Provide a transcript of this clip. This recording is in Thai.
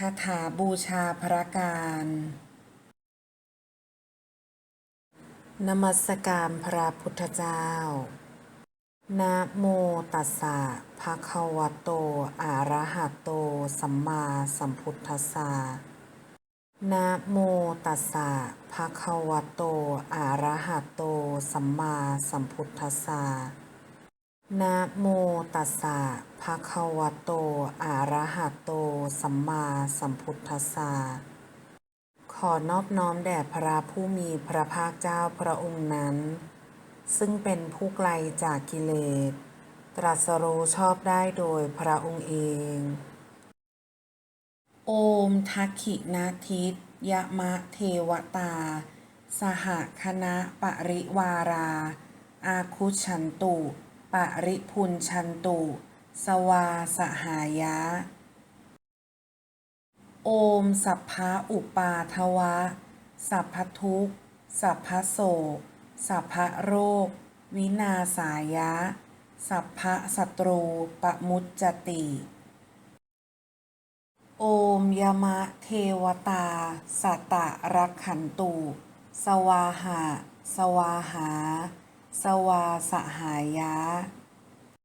คาถาบูชาพระการ นมัสการพระพุทธเจ้า นะโมตัสสะภะคะวะโต อะระหะโต สัมมาสัมพุทธัสสะ นะโมตัสสะภะคะวะโต อะระหะโต สัมมาสัมพุทธัสสะ นะโมตัสสะภะคะวะโต อะระหะโต สัมมาสัมพุทธัสสะ ขอนอบน้อมแด่พระผู้มีพระภาคเจ้าพระองค์นั้น ซึ่งเป็นผู้ไกลจากกิเลส ตรัสรู้ชอบได้โดยพระองค์เอง โอมทักขินาทิตยะมะเทวตา สหคณะปริวารา อาคุชันตุ ปริพุนชันตุ สวาสหายะ โอมสัพพะอุปาทวะ สัพพทุกสัพพโศกสัพพโรค วินาสายะ สัพพะศัตรูปมุจจติ โอมยมะเทวตา สัตตะรักขันตุ สวาหะ สวาหา สวาสหายะ